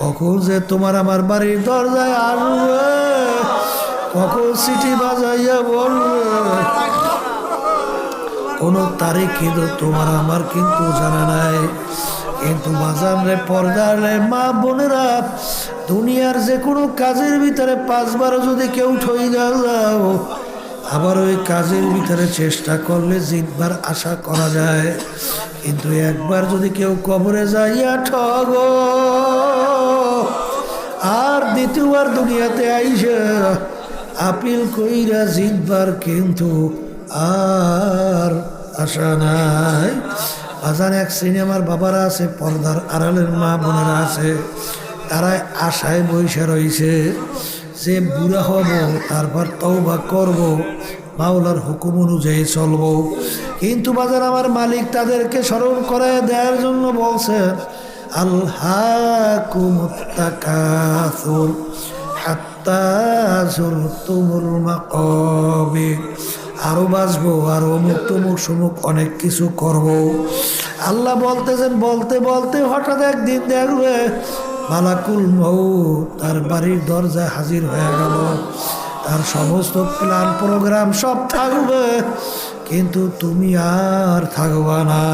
কখন যে তোমার আমার বাড়ির দরজায় আসবে? কখন সিটি বাজাইয়া বলবে? কোনো তারিখ কিন্তু তোমার আমার কিন্তু জানা নাই। কিন্তু বাজার রে, পর্দার মা বোনেরা, দুনিয়ার যে কোনো কাজের ভিতরে পাঁচবারও যদি কেউ ঠই যাও, আবার ওই কাজের ভিতরে চেষ্টা করলে জিতবার আশা করা যায়। কিন্তু একবার যদি কেউ কবরে যাইয়া ঠগ। আর দ্বিতীয়বার দুনিয়াতে আইসা আপিল কইরা জিতবার কিন্তু আর আশা নাই। বাজার এক সিনেমার বাবারা আছে, পর্দার আড়ালের মা বোনেরা আছে, তারাই আশায় বৈশা রয়েছে যে বুড়া হব, তারপর তওবা করব, মাওলার হুকুম অনুযায়ী চলব। কিন্তু বাজার আমার মালিক তাদেরকে স্মরণ করে দেওয়ার জন্য বলছেন আল্লাহ কুমুত্তাকাসুর হাত্তা জুরতুমুল মাকাবির আরও বাঁচবো, আরও অমুক তমুক সমুক অনেক কিছু করব। আল্লাহ বলতেছেন, বলতে বলতে হঠাৎ একদিন দেখবে মালাকুল মৌ তার বাড়ির দরজায় হাজির হয়ে গেল। তার সমস্ত প্ল্যান, প্রোগ্রাম সব থাকবে, কিন্তু তুমি আর থাকবা না।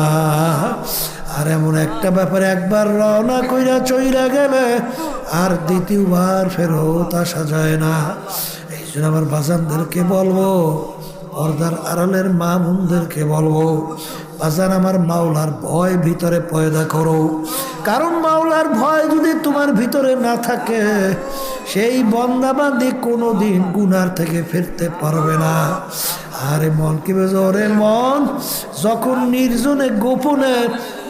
আর এমন একটা ব্যাপারে একবার রওনা কইরা চইরা গেলে আর দ্বিতীয়বার ফেরত আসা যায় না। এই জন্য আমার বাজানদেরকে বলব পর্দার আড়ালের মা বোনদেরকে বলব, বাজান আমার মাওলার ভয় ভিতরে পয়দা করো। কারণ মাওলার ভয় যদি তোমার ভিতরে না থাকে, সেই বন্দাবান্দি কোনো দিন গুনার থেকে ফিরতে পারবে না। আরে মন কি ওরে মন, যখন নির্জনে গোপনে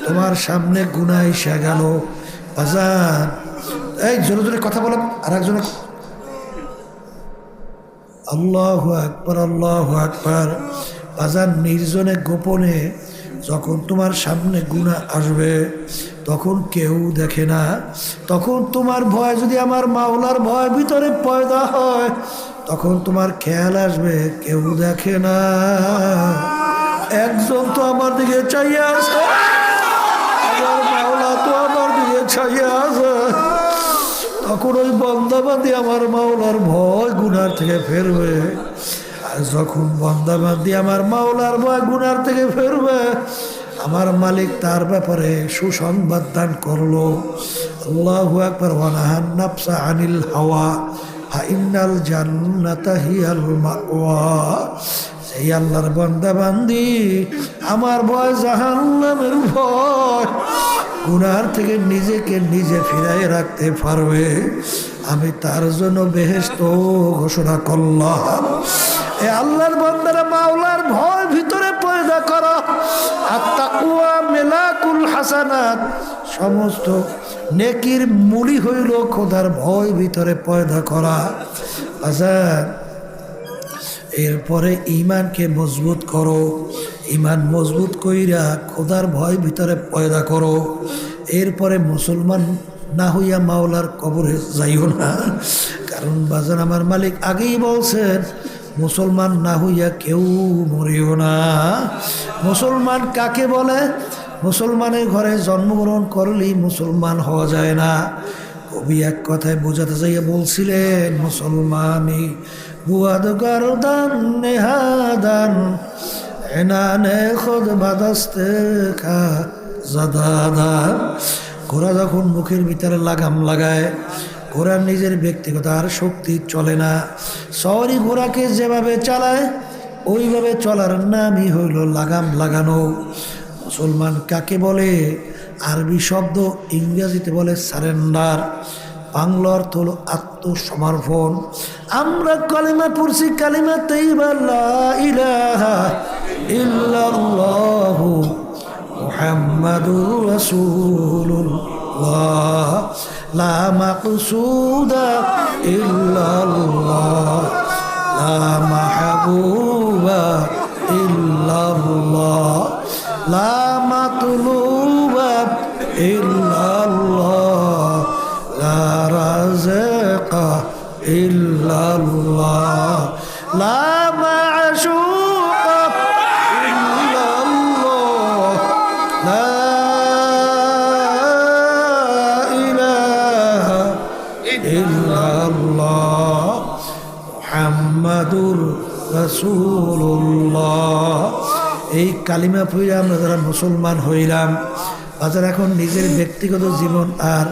তোমার সামনে গুনা এসে গেল। বাজান এই, জোরে জোরে কথা বলো। আর একজনের আল্লাহ আকবর আল্লাহ আকবর। বাজার নির্জনে, গোপনে যখন তোমার সামনে গুণা আসবে, তখন কেউ দেখে না। তখন তোমার ভয়, যদি আমার মাওলার ভয় ভিতরে পয়দা হয়, তখন তোমার খেয়াল আসবে, কেউ দেখে না। একজন তো আমার দিকে চাইয়া আছে। তখন ওই বন্দাবাদি আমার মাওলার ভয় গুনার থেকে ফেরবে আর যখন বন্দাবাদি আমার মাওলার ভয় গুনার থেকে ফেরবে আমার মালিক তার ব্যাপারে সুসংবাদ দান করল। আল্লাহ একবার ওয়ানাহান নাফসা আনিল হাওয়া ফাইনাল জান্নাতা হিয়াল মাওয়া। সেই আল্লাহর বান্দা বান্দি আমার ভয় জাহান্নামের ভয়। গুনার থেকে নিজেকে নিজে ফিরাই রাখতে পারবে। আমি তার জন্য বেহেস্ত ঘোষণা করলাম। এ আল্লাহর বান্দারা মাওলার ভয় ভিতরে পয়দা করো। আর তাকুয়া মেলাকুল হাসানাত। সমস্ত নেকির মুড়ি হইল খোদার ভয় ভিতরে পয়দা করা। আচ্ছা এরপরে ইমানকে মজবুত করো। ইমান মজবুত কইরা খোদার ভয় ভিতরে পয়দা করো। এরপরে মুসলমান না হইয়া মাওলার কবরে যাইও না। কারণ বাজার আমার মালিক আগেই বলছেন, মুসলমান না হইয়া কেউ মরিও না। মুসলমান কাকে বলে? মুসলমানের ঘরে জন্মগ্রহণ করলেই মুসলমান হওয়া যায় না। কবি এক কথায় বোঝাতে যাইয়া বলছিলেন মুসলমানি বুয়াদ গারদান নেহাদান। এনানে খোদ বাদাস্তে খা জাদাদান ঘোড়া যখন মুখের ভিতরে লাগাম লাগায় ঘোড়ার নিজের ব্যক্তিগত আর শক্তি চলে না। শহরি ঘোড়াকে যেভাবে চালায়, ওইভাবে চলার নামই হইল লাগাম লাগানো। মুসলমান কাকে বলে? আরবি শব্দ ইংরেজিতে বলে সারেন্ডার। বাংলা অর্থ হলো আত্মসমর্পণ। আমরা কালিমা পড়ছি কালিমা ইলাহা ইল্লাল্লাহু মুহাম্মাদুর রাসূলুল্লাহ লা মাকসুদা ইল্লাল্লাহ লা মাহবুবা ইল্লাল্লাহ লা মাতলুবা ইল্লাল্লাহ লা রাযাকা ইল্লাল্লাহ লা মা'শুকা রাসূলুল্লাহ। এই কালিমা পড়ে আমরা যারা মুসলমান হইলাম বাজার এখন নিজের ব্যক্তিগত জীবন আর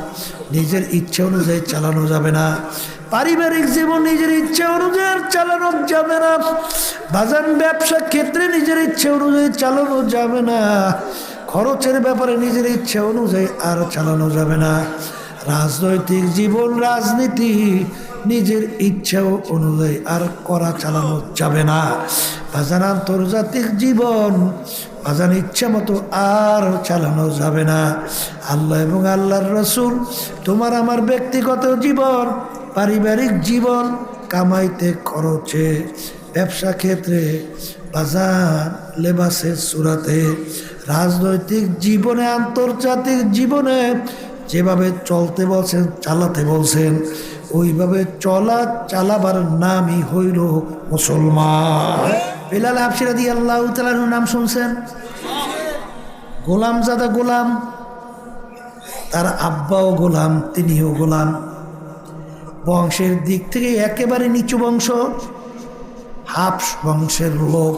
নিজের ইচ্ছা অনুযায়ী চালানো যাবে না, পারিবারিক জীবন নিজের ইচ্ছা অনুযায়ী চালানো যাবে না, বাজার ব্যবসা ক্ষেত্রে নিজের ইচ্ছা অনুযায়ী চালানো যাবে না, খরচের ব্যাপারে নিজের ইচ্ছা অনুযায়ী আর চালানো যাবে না। রাজনৈতিক জীবন, রাজনীতি নিজের ইচ্ছা অনুযায়ী আর করা চালানো যাবে না। বাজান আন্তর্জাতিক জীবন, বাজান ইচ্ছা মতো আর চালানো যাবে না। আল্লাহ এবং আল্লাহর রসুল, তোমার আমার ব্যক্তিগত জীবন, পারিবারিক জীবন কামাইতে খরচে। ব্যবসা ক্ষেত্রে বাজার লেবাসের সুরাতে, রাজনৈতিক জীবনে, আন্তর্জাতিক জীবনে যেভাবে চলতে বলছেন, চালাতে বলছেন ওইভাবে চলা চালাবার নামই হইল মুসলমান। বেলাল হাফসিরা দিয়ে আল্লাহ তালার নাম শুনছেন? গোলাম জাদা গোলাম, তার আব্বাও গোলাম, তিনিও গোলাম। বংশের দিক থেকে একেবারে নিচু বংশ হাফ বংশের লোক।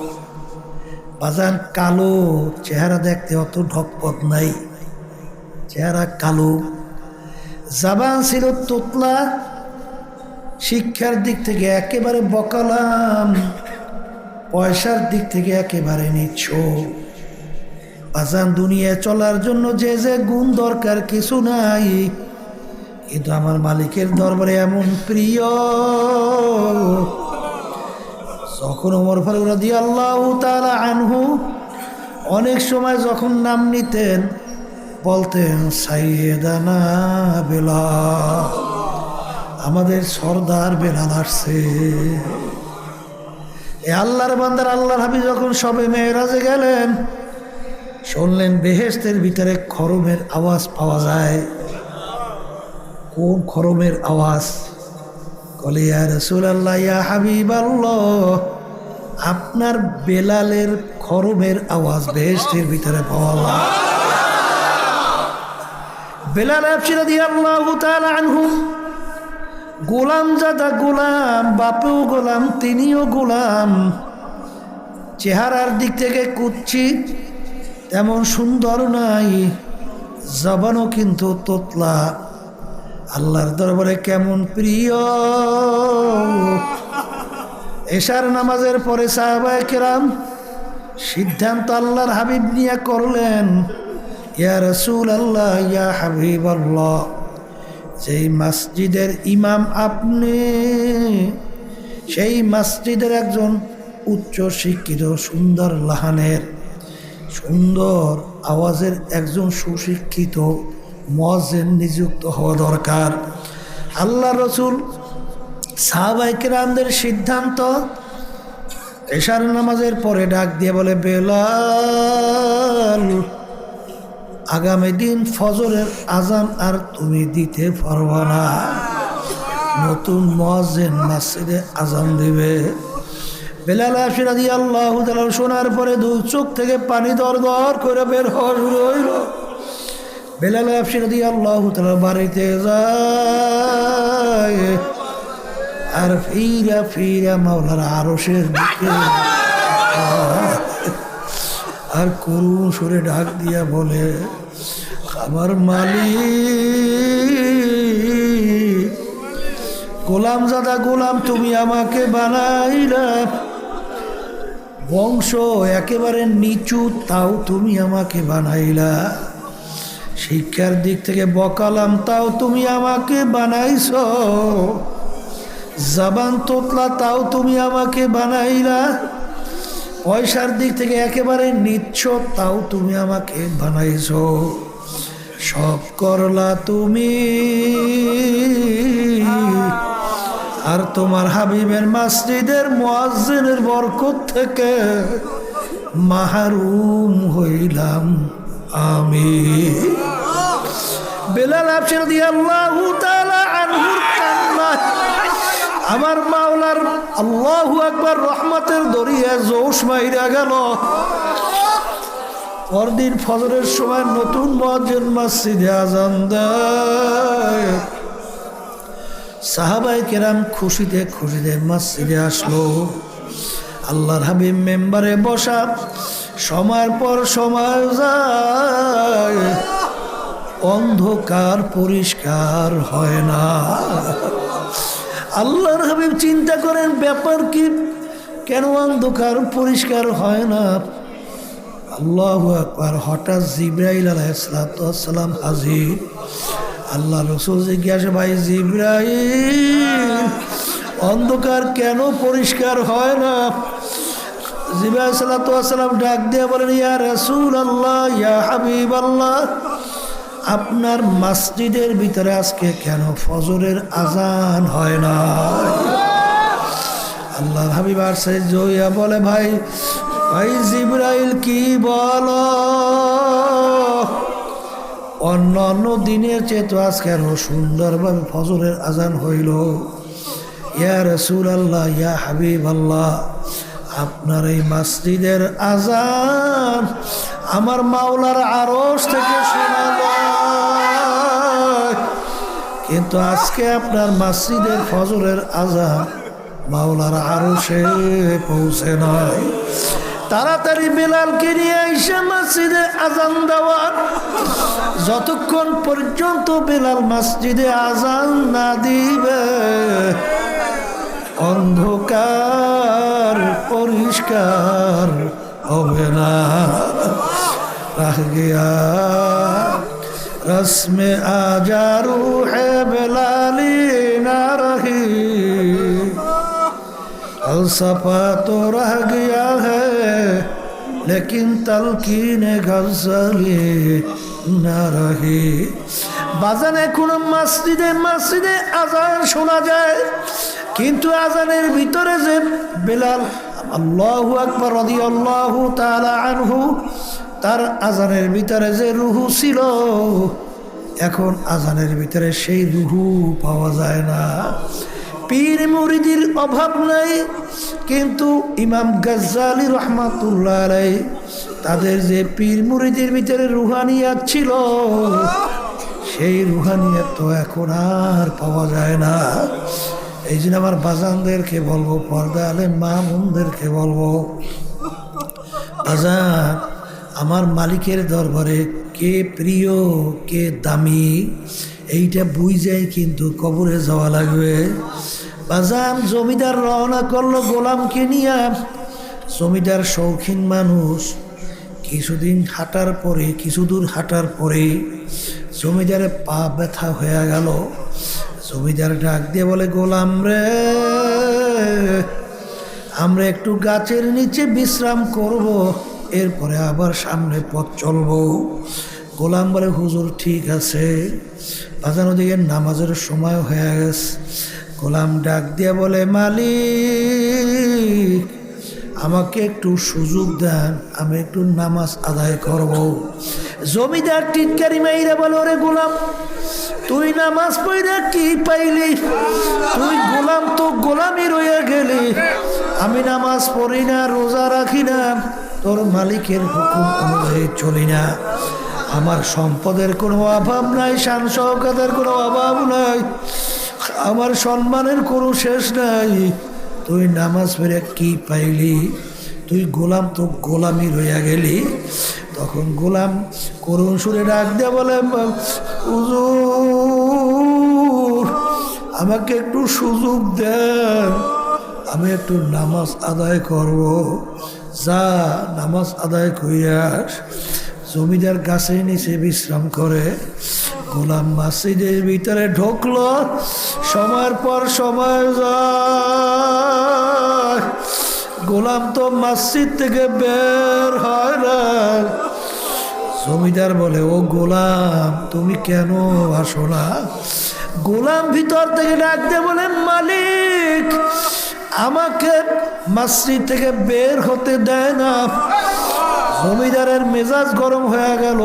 বাজান, কালো চেহারা দেখতে অত ঢকপথ নাই। চেহারা কালো। জাবান ছিল তোতলা শিক্ষার দিক থেকে একেবারে বকালাম, পয়সার দিক থেকে একেবারে নিচ্ছ বাজান দুনিয়ায় চলার জন্য যে যে গুণ দরকার কিছু নাই কিন্তু আমার মালিকের দরবারে এমন প্রিয়। যখন ওমর ফারুক রাদি আল্লাহ আনহু অনেক সময় যখন নাম নিতেন, বলতেন, সাইয়েদানা বেলা আমাদের সর্দার বেলাল আসছে। এ আল্লাহর বান্দার আল্লাহর হাবি যখন সবে মেয়েরাজে গেলেন, শুনলেন বেহেস্তের ভিতরে খরমের আওয়াজ পাওয়া যায়। কোন খরমের আওয়াজ? কলে রসুল আল্লাহ ইয়া হাবিব আপনার বেলালের খরমের আওয়াজ বেহেস্তের ভিতরে পাওয়া যায়। বেলাল আফসিরা আল্লাহ তাআলা আনহু গোলাম জাদা গোলাম, বাপেও গোলাম, তিনিও গোলাম। চেহারার দিক থেকে কুচ্ছিত তেমন সুন্দর নাই, জবানও কিন্তু তোতলা। আল্লাহর দরবারে কেমন প্রিয়। এশার নামাজের পরে সাহাবায় কেরাম সিদ্ধান্ত আল্লাহর হাবিব নিয়ে করলেন, ইয়া রসুল আল্লাহ ইয়া হাবিব আল্লাহ যেই মসজিদের ইমাম আপনি, সেই মসজিদের একজন উচ্চ শিক্ষিত, সুন্দর লাহানের, সুন্দর আওয়াজের একজন সুশিক্ষিত মজেন নিযুক্ত হওয়া দরকার। আল্লাহ রসুল সাহাবাইকেরামদের সিদ্ধান্ত, এশার নামাজের পরে ডাক দিয়ে বলে, বেলাল আগামী দিন ফজরের আজান আর তুমি দিতে পারবা না। নতুন মহাজেন মাসিদে আজান দিবে। বেলাল আশিরাদি আল্লাহ শোনার পরে দু চোখ থেকে পানি দর দর করে বের হওয়া শুরু হইল। বেলাল আফসিরাদি আল্লাহ তালা বাড়িতে যায়। আর ফিরা ফিরা মাওলার আরসের দিকে আর করুণ সুরে ডাক দিয়া বলে, আমার মালিক, গোলাম জাদা গোলাম তুমি আমাকে বানাইলা। বংশ একেবারে নিচু, তাও তুমি আমাকে বানাইলা। শিক্ষার দিক থেকে বকালাম, তাও তুমি আমাকে বানাইছ। জাবান তোতলা, তাও তুমি আমাকে বানাইলা। পয়সার দিক থেকে একেবারে নিচ্ছ তাও তুমি আমাকে বানাইছ। সব করলা তুমি। আর তোমার হাবিবের মাসজিদের মোয়াজ্জিনের বরকত থেকে মাহারুম হইলাম আমি। বেলাল আফসির দিয়ে আল্লাহ আমার মাওলার আল্লাহু আকবার রহমতের দরিয়া জোশ মাইরা গেল। পরদিন ফজরের সময় নতুন মসজিদ মসজিদে আজান সাহাবাই কেরাম খুশিতে খুশিতে মসজিদে আসলো। আল্লাহর হাবিব মেম্বারে বসা, সময়ের পর সময় যায়। অন্ধকার পরিষ্কার হয় না। আল্লাহর হাবিব চিন্তা করেন, ব্যাপার কি? কেন অন্ধকার পরিষ্কার হয় না? আল্লাহ আকবার, হঠাৎ জিব্রাইল আলাইসালাম হাজির। আল্লাহ রসুল জিজ্ঞাসা, ভাই জিব্রাইল, অন্ধকার কেন পরিষ্কার হয় না? জিব্রাইল সালাতাম ডাক দিয়ে বলেন, ইয়া রসুল আল্লাহ, ইয়া হাবিব আল্লাহ আপনার মসজিদের ভিতরে আজকে কেন ফজরের আজান হয় না? আল্লাহ হাবিব আর সে জইয়া বলে, ভাই ভাই জিব্রাইল, কি বল? অন্য অন্য দিনের চেয়ে তো আজকে আরও সুন্দরভাবে ফজরের আজান হইল। ইয়া রসুল আল্লাহ ইয়া হাবিব আল্লাহ আপনার এই মসজিদের আজান আমার মাওলার আরস থেকে শোনা কিন্তু আজকে আপনার মসজিদের ফজরের আজান মাওলার আরও সে পৌঁছে নয় তাড়াতাড়ি বেলালকে নিয়ে এসে মসজিদে আজান দেওয়ার। যতক্ষণ পর্যন্ত বেলাল মসজিদে আজান না দিবে, অন্ধকার পরিষ্কার হবে না। গিয়া রসমে আজারু হে বেলালি نہ رہی فلسفہ তো رہ گیا ہے لیکن تلقین غزلی না রহি বাজানে কোন মসজিদে মসজিদে আজান শোনা যায়, কিন্তু আজানের ভিতরে যে বেলাল আল্লাহু আকবর রদি আল্লাহু তালা আনহু তার আজানের ভিতরে যে রুহু ছিল, এখন আজানের ভিতরে সেই রুহু পাওয়া যায় না। পীর মুরিদির অভাব নাই, কিন্তু ইমাম গজ্জালি রহমাতুল্লাহ আলাই তাদের যে পীর মুরিদের ভিতরে রুহানিয়াত ছিল, সেই রুহানিয়াত তো এখন আর পাওয়া যায় না। এই জন্য আমার বাজানদেরকে বলব, পর্দা আলে মা বোনদেরকে বলব, বাজান আমার মালিকের দরবারে, কে প্রিয়, কে দামি? এইটা বুঝ যায় কিন্তু কবরে যাওয়া লাগবে। বাজান জমিদার রওনা করল গোলামকে নিয়ে। জমিদার শৌখিন মানুষ। কিছুদিন হাঁটার পরে কিছু দূর হাঁটার পরে জমিদারে পা ব্যথা হয়ে গেল। জমিদার ডাক দিয়ে বলে, গোলাম রে, আমরা একটু গাছের নিচে বিশ্রাম করব। এরপরে আবার সামনে পথ চলবো। গোলাম বলে, হুজুর, ঠিক আছে। বাজানো দিকে নামাজের সময় হয়ে গেছে। গোলাম ডাক দিয়ে বলে, মালিক, আমাকে একটু সুযোগ দেন। আমি একটু নামাজ আদায় করব। জমিদার টিটকারি মাইরা বলে, ওরে গোলাম, তুই নামাজ পড়া কি পাইলি? তুই গোলাম তো গোলামই রয়ে গেলি। আমি নামাজ পড়ি না, রোজা রাখি না। তোর মালিকের হুকুম অনুযায়ী চলি না। আমার সম্পদের কোনো অভাব নাই, শান সহকাতের কোনো অভাব নাই, আমার সম্মানের কোনো শেষ নাই। তুই নামাজ পড়ে কি পাইলি? তুই গোলাম তো গোলামি রইয়া গেলি। তখন গোলাম করুণ সুরে ডাক দিয়ে বলে আমাকে একটু সুযোগ দেন, আমি একটু নামাজ আদায় করব। যা নামাজ আদায় করিয়াস জমিদার গাছের নিচে বিশ্রাম করে, গোলাম মাসিদের ভিতরে ঢুকলো, সময়ের পর সময় যায়। গোলাম তো মসজিদ থেকে বের হয় না। জমিদার বলে, ও গোলাম, তুমি কেন আসো না? গোলাম ভিতর থেকে ডাকতে বলে, মালিক আমাকে মসজিদ থেকে বের হতে দেয় না। জমিদারের মেজাজ গরম হয়ে গেল।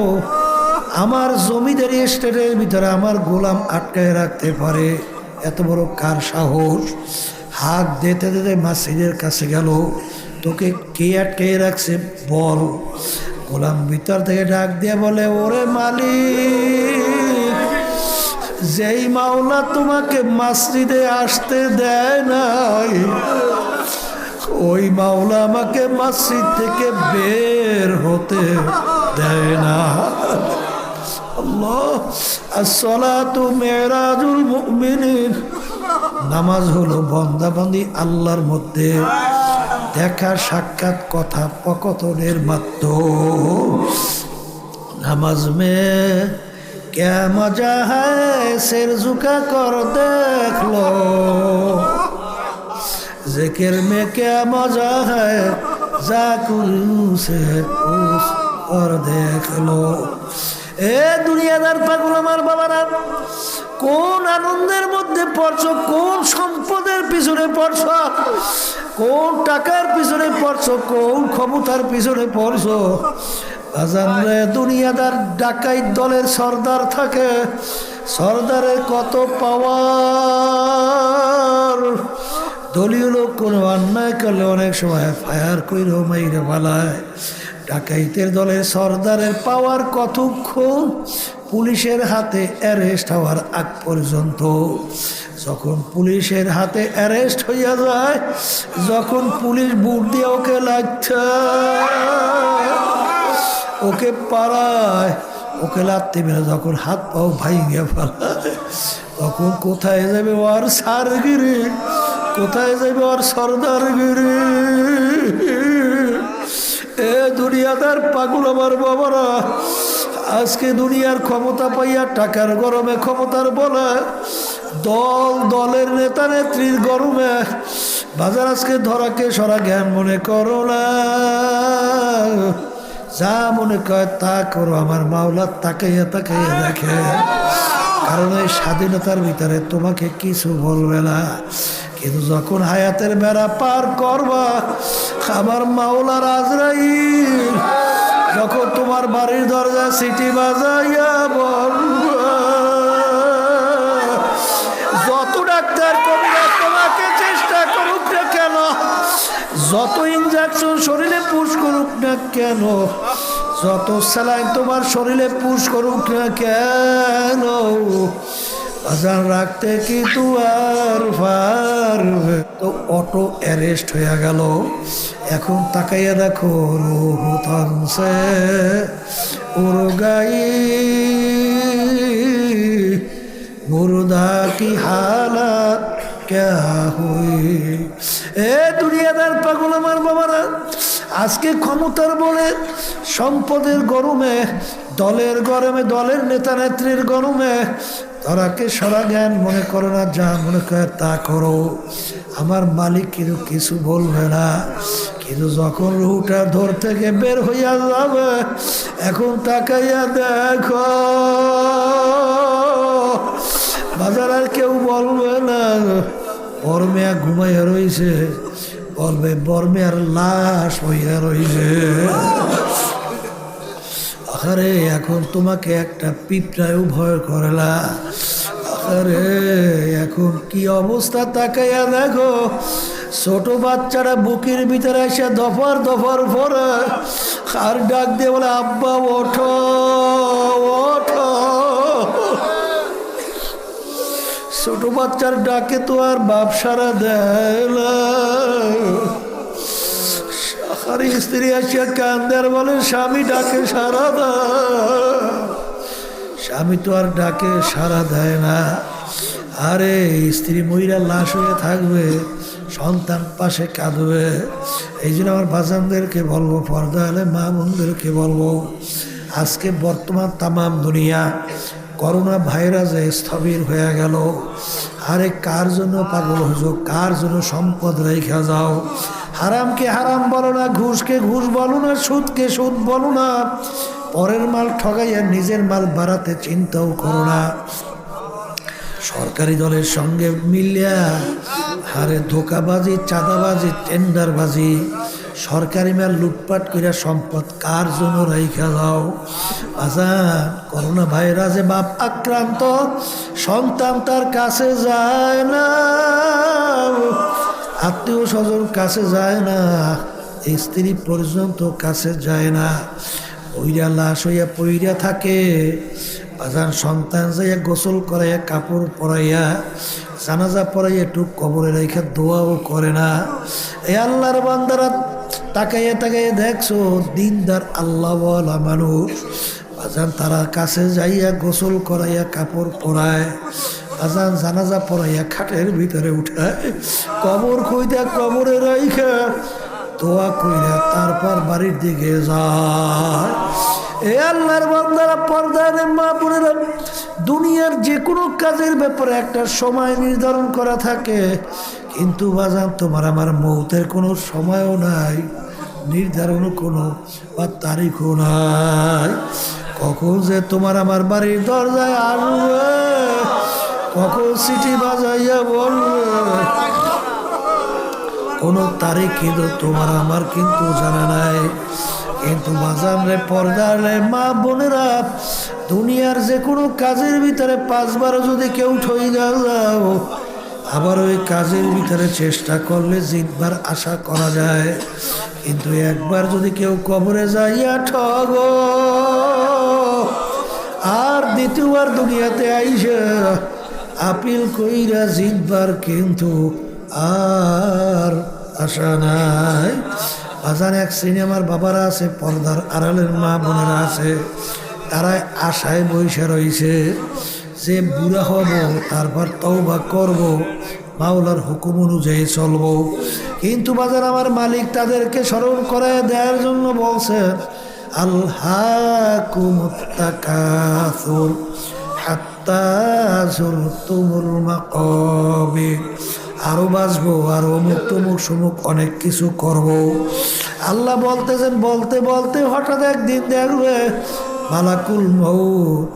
আমার জমিদারি স্টেটের ভিতরে আমার গোলাম আটকায় রাখতে পারে। এত বড় কার সাহস? হাত দিতে দিতে মাসিদের কাছে গেল। তোকে কে আটকে রাখছে বল। গোলাম ভিতর থেকে ডাক দিয়ে বলে, ওরে মালিক যেই মাওলা তোমাকে মাসজিদে আসতে দেয় নাই, ওই মাওলা আমাকে মাসজিদ থেকে বের হতে দেয় না। আল্লাহ, আসসালাতু মেরাজুল মুমিনিন। নামাজ হলো বন্দাবন্দি আল্লাহর মধ্যে। দেখা সাক্ষাৎ কথা পকতনের মাত্র নামাজ মে क्या मजा है सिर झुका कर देख लो जिक्र में क्या मजा है जाकुरू से पूछ और देख लो এ দুনিয়াদার পাগল আমার বাবারা কোন আনন্দের মধ্যে পড়ছো কোন সম্পদের পিছনে পড়ছো কোন টাকার পিছনে পড়ছো কোন ক্ষমতার পিছনে পড়ছো আজান রে দুনিয়াদার ডাকাই দলের সর্দার থাকে। সর্দারের কত পাওয়ার? দলীয় লোক কোনো অন্যায় করলে অনেক সময় ফায়ার কইরেও মাইরে পালায় ডাকাইতের দলের সর্দারের পাওয়ার কতক্ষণ পুলিশের হাতে অ্যারেস্ট হওয়ার আগ পর্যন্ত। যখন পুলিশের হাতে অ্যারেস্ট হইয়া যায়, যখন পুলিশ বুট দিয়ে ওকে লাগছে ওকে পাড়ায়, ওকে লাগতে মেরে যখন হাত পাও ভাইঙ্গে তখন কোথায় যাবে ওর সারগিরি? কোথায় যাবে ওর সর্দারগিরি? এ দুনিয়াদার পাগল আমার বাবারা, আজকে দুনিয়ার ক্ষমতা পাইয়া টাকার গরমে ক্ষমতার বলে, দল, দলের নেতা নেত্রীর গরমে, বাজার আজকে ধরাকে সরা জ্ঞান মনে করো না। যা মনে কয় তা করো, আমার মাওলা তাকাইয়া তাকাইয়া দেখে। কারণ এই স্বাধীনতার ভিতরে তোমাকে কিছু বলবে না। কিন্তু যখন হায়াতের বেড়া পার করবা, আমার মাওলার আজরাইল যখন তোমার বাড়ির দরজা সিটি বাজাইয়া বলবা যত ইঞ্জেকশন শরীরে পুশ করুক না কেন? যত স্যালাইন তোমার শরীরে পুশ করুক না কেন? বাজার রাখতে কি তু আর পারবে। তো অটো অ্যারেস্ট হয়ে গেল। এখন তাকাইয়া দেখো, রুহু থামছে ওর গাই মুর্দা কি হালাত, ক্যা হুই? এ দুনিয়াদার পাগল আমার বাবারা, আজকে ক্ষমতার বলে সম্পদের গরমে, দলের গরমে, দলের নেতা নেত্রীর গরমে, তারাকে সারা জ্ঞান মনে করো না, যা মনে করে তা করো। আমার মালিক কিন্তু কিছু বলবে না, কিন্তু যখন রুটা ধর থেকে বের হইয়া যাবে, এখন তাকাইয়া দেখো, বাজার আর কেউ বলবে না। বর্মেয়া ঘুমাইয়া রইছে। বলবে বর্মেয়ার লাশ হইয়া রইছে। আরে এখন তোমাকে একটা পিঁপড়ায়ও ভয় করেলা আরে এখন কি অবস্থা তাকাইয়া দেখো। ছোট বাচ্চারা বুকের ভিতরে এসে দফার দফার পরে আর ডাক দিয়ে বলে, আব্বা, ওঠো। ছোট বাচ্চার ডাকে তো আর বাপ সারা দেয় স্ত্রী আসিয়া কান্দার বলে, স্বামী ডাকে সারা দেয় স্বামী তো আর ডাকে সারা দেয় না। আরে, স্ত্রী মহিলা লাশ হয়ে থাকবে, সন্তান পাশে কাঁদবে। এই জন্য আমার বাজানদেরকে বলব, পর্দা হলে মা বোনদেরকে বলব, আজকে বর্তমান তামাম দুনিয়া করোনা ভাইরাসে স্থবির হয়ে গেল। আরে কার জন্য পাগল হয়েছো কার জন্য সম্পদ রেখা যাও? হারামকে হারাম বলো না, ঘুষকে ঘুষ বলো না, সুদকে সুদ বলো না। পরের মাল ঠগাইয়া নিজের মাল বাড়াতে চিন্তাও করো না। সরকারি দলের সঙ্গে মিলিয়া হারে ধোকাবাজি, চাঁদাবাজি, টেন্ডারবাজি সরকারি মাল লুটপাট করিয়া সম্পদ কার জন্য রেখা যাও আচ্ছা করোনা ভাইরাসে বাপ আক্রান্ত, সন্তান তার কাছে যায় না। আত্মীয় স্বজন কাছে যায় না, স্ত্রী পর্যন্ত কাছে যায় না। পইরা লাশ হইয়া পইরা থাকে, আজান সন্তান যাইয়া গোসল করাইয়া, কাপড় পরাইয়া, জানাজা পরাইয়া একটু কবরে রেখে দোয়াও করে না। এ আল্লাহর বান্দারা তাকাইয়া তাকাইয়া দেখছ, দিনদার আল্লাহওয়ালা মানুষ। বাজান তারা কাছে যাইয়া গোসল করাইয়া কাপড় পরায় বাজান জানাজা পরাইয়া খাটের ভিতরে উঠায়, কবর খুঁজতে কবরে রাইখা, দোয়া কইরা তারপর বাড়ির দিকে যায়। এ আল্লাহর বান্দারা পর্দারে মা বোনেরা, দুনিয়ার যে কোনো কাজের ব্যাপারে একটা সময় নির্ধারণ করা থাকে। কিন্তু বাজান, তোমার আমার মৌতের কোনো সময়ও নাই, নির্ধারণ কোনো বা তারিখও নাই। কখন যে তোমার আমার বাড়ির দরজায় আসবে, কখন সিটি বাজাইয়া বলবে, কোনো তারিখ কিন্তু তোমার আমার কিন্তু জানা নাই। কিন্তু বাজান রে, পর্দার মা বোনেরা, দুনিয়ার যে কোনো কাজের ভিতরে পাঁচবারও যদি কেউ ঠই যাও আবার ওই কাজের ভিতরে চেষ্টা করলে জিতবার আশা করা যায়। কিন্তু একবার যদি কেউ কবরে যাইয়া ঠগ, আর দ্বিতীয়বার দুনিয়াতে আইসা, আপিল কইরা জিতবার কিন্তু আর আশা নাই। বাজার এক সিনেমার বাবারা আছে, পর্দার আড়ালের মা বোনেরা আছে তারা আশায় বৈশা রয়েছে যে বুড়া হব, তারপর তওবা করব, মাওলার হুকুম অনুযায়ী চলব কিন্তু বাজার আমার মালিক তাদেরকে স্মরণ করে দেওয়ার জন্য বলছেন আরও বাঁচবো, আর অমুক তমুক সমুক অনেক কিছু করব। আল্লাহ বলতেছেন, বলতে বলতে হঠাৎ একদিন দেখবে মালাকুল মৌ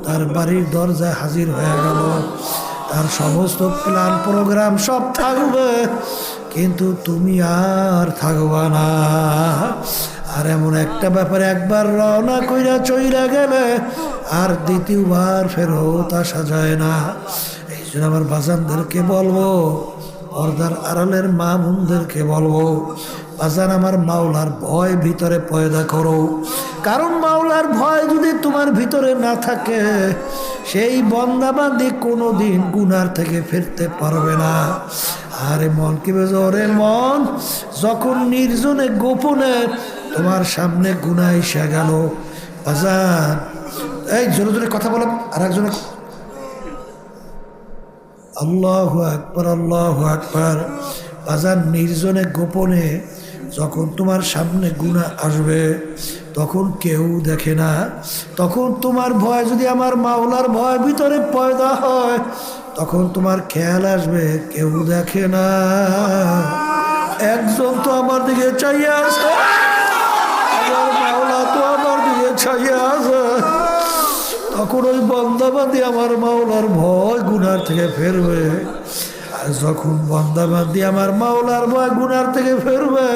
তার বাড়ির দরজায় হাজির হয়ে গেল। তার সমস্ত প্ল্যান, প্রোগ্রাম সব থাকবে। কিন্তু তুমি আর থাকবা না। আর এমন একটা ব্যাপারে একবার রওনা কইরা চইরা গেলে আর দ্বিতীয়বার ফেরত আসা যায় না। এই জন্য আমার বাজানদেরকে বলব, পর্দার আড়ালের মা বোনদেরকে বলব, বাজান আমার মাওলার ভয় ভিতরে পয়দা করো। কারণ মাওলার ভয় যদি তোমার ভিতরে না থাকে, সেই বন্দাবান্দি কোনো দিন গুনার থেকে ফিরতে পারবে না। আরে মন কি ওরে মন, যখন নির্জনে গোপনে তোমার সামনে গুনা এসে গেল। বাজান এই, জোরে জোরে কথা বলো আর একজনের আল্লাহ আকবর আল্লাহ আকবর। আজান নির্জনে গোপনে যখন তোমার সামনে গুণা আসবে, তখন কেউ দেখে না। তখন তোমার ভয়, যদি আমার মাওলার ভয় ভিতরে পয়দা হয়, তখন তোমার খেয়াল আসবে, কেউ দেখে না। একজন তো আমার দিকে চাইয়া আছে মাওলা তো আমার দিকে চাইয়া আছে। তখন ওই বন্দাবাদি আমার মাওলার ভয় গুনার থেকে ফেরবে। যখন বন্দাবাদি আমার মাওলার ভয় গুনার থেকে ফেরবে,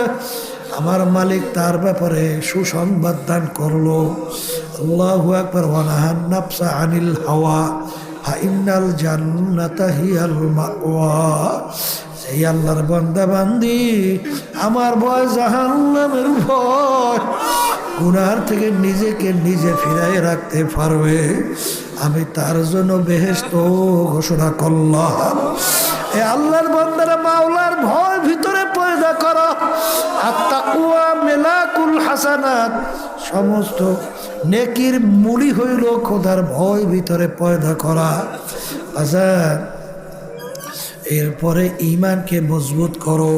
আমার মালিক তার ব্যাপারে সুসংবাদ দান করল। আল্লাহ একবার ওয়ানাহান নাফসা আনিল হাওয়া ফাইনাল জান্নাতা হিয়াল মাওয়া। সেই আল্লাহর বান্দা বান্দি, আমার ভয় জাহান্নামের ভয়, গুনার থেকে নিজেকে নিজে ফিরাই রাখতে পারবে। আমি তার জন্য বেহেস্ত ঘোষণা করলাম। এ আল্লাহর বান্দারা মাওলার ভয় ভিতরে পয়দা করো। আত্মাকুয়া মেলাকুল হাসানাত। সমস্ত নেকির মুড়ি হইল খোদার ভয় ভিতরে পয়দা করা। আচ্ছা এরপরে ইমানকে মজবুত করো।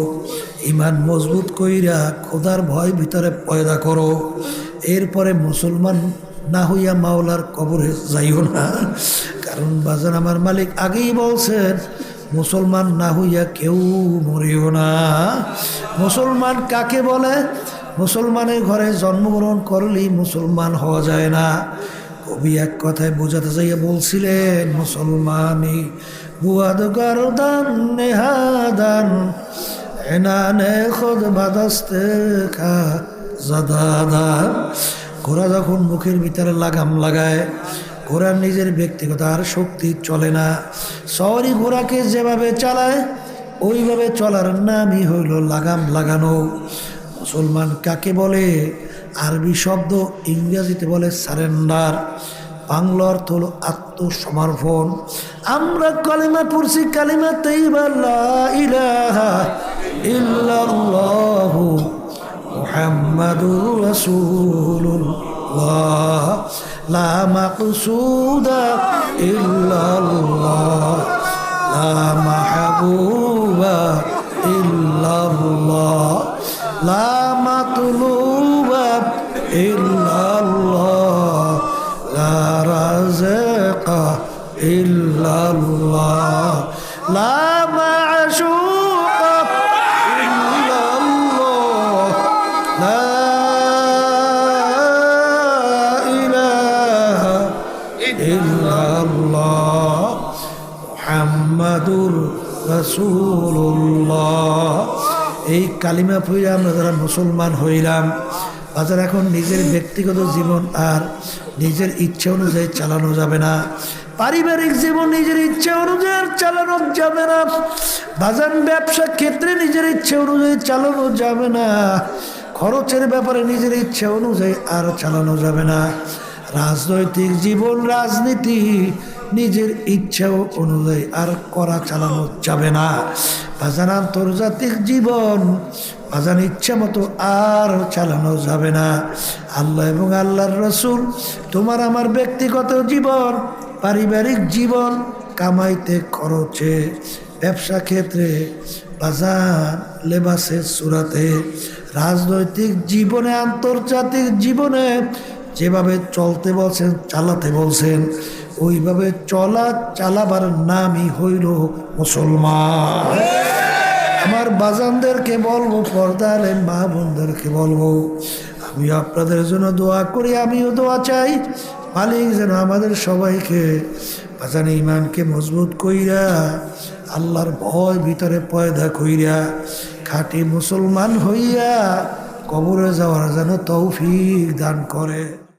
ইমান মজবুত কইরা খোদার ভয় ভিতরে পয়দা করো। এরপরে মুসলমান না হইয়া মাওলার কবরে যাইও না। কারণ বাজার আমার মালিক আগেই বলছেন, মুসলমান না হইয়া কেউ মরিও না। মুসলমান কাকে বলে? মুসলমানের ঘরে জন্মগ্রহণ করলেই মুসলমান হওয়া যায় না। কবি এক কথায় বোঝাতে চাইয়া বলছিলেন, মুসলমানি বুয়াদ গারদান নেহাদান এনানে খোদ খা জাদাদান ঘোড়া যখন মুখের ভিতরে লাগাম লাগায়, ঘোড়ার নিজের ব্যক্তিগত আর শক্তি চলে না। শহরি ঘোড়াকে যেভাবে চালায়, ওইভাবে চলার নামই হইল লাগাম লাগানো। মুসলমান কাকে বলে? আরবি শব্দ ইংরেজিতে বলে সারেন্ডার। বাংলা অর্থ হলো আত্মসমর্পণ। আমরা কালিমা পড়ছি কালিমা তৈবাল্লা ইলাহা ইল্লাল্লাহু। মুহাম্মাদুর রাসূলুল্লাহ। লা মাকসুদা ইল্লাল্লাহ। লা মাহবুবা ইল্লাল্লাহ। লা মাতলুবা ইল্লাল্লাহ। লা রাযাকা ইল্লাল্লাহ। লা মা'শুকা এই কালিমা পড়ে আমরা যারা মুসলমান হইলাম বাজার এখন নিজের ব্যক্তিগত জীবন আর নিজের ইচ্ছা অনুযায়ী চালানো যাবে না, পারিবারিক জীবন নিজের ইচ্ছা অনুযায়ী চালানো যাবে না, বাজার ব্যবসা ক্ষেত্রে নিজের ইচ্ছা অনুযায়ী চালানো যাবে না, খরচের ব্যাপারে নিজের ইচ্ছা অনুযায়ী আর চালানো যাবে না। রাজনৈতিক জীবন, রাজনীতি নিজের ইচ্ছা অনুযায়ী আর করা চালানো যাবে না। বাজান আন্তর্জাতিক জীবন, বাজান ইচ্ছা মতো আর চালানো যাবে না। আল্লাহ এবং আল্লাহর রসুল, তোমার আমার ব্যক্তিগত জীবন, পারিবারিক জীবন কামাইতে খরচে। ব্যবসা ক্ষেত্রে বাজার লেবাসের সুরাতে, রাজনৈতিক জীবনে, আন্তর্জাতিক জীবনে যেভাবে চলতে বলছেন, চালাতে বলছেন। ওইভাবে চলা চালাবার নামই হইল মুসলমান। আমার বাজানদেরকে বলব, পর্দারে মা বোনদেরকে বলব, আমি আপনাদের জন্য দোয়া করি, আমিও দোয়া চাই। মালিক যেন আমাদের সবাইকে বাজান ইমানকে মজবুত কইরা, আল্লাহর ভয় ভিতরে পয়দা কইরা, খাঁটি মুসলমান হইয়া কবরে যাওয়ার যেন তৌফিক দান করে।